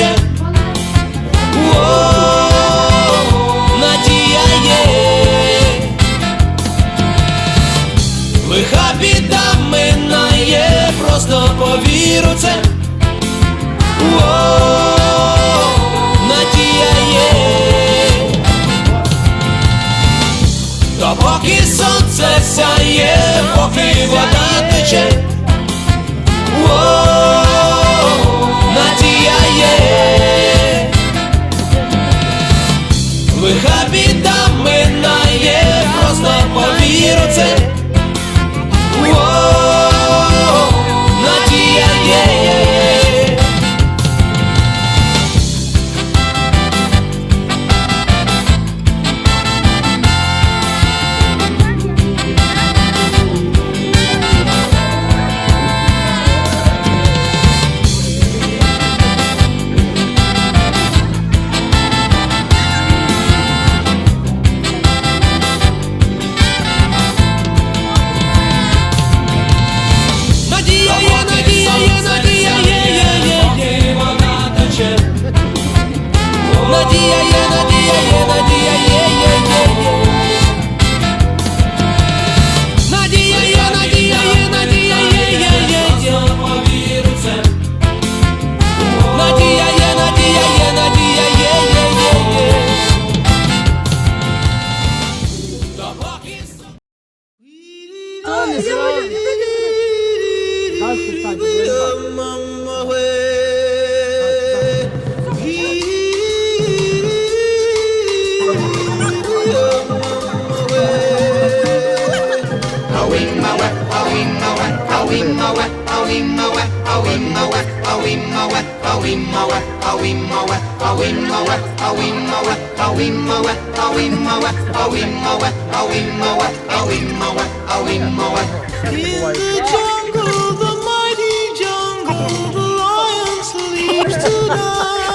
тече. Надія є, лиха біда минає, просто повір у це. Допоки сонце сяє, поки вода тече. Лиха біда минає, просто повір у це. In the jungle, the brave jungle, the lion sleeps. tonight.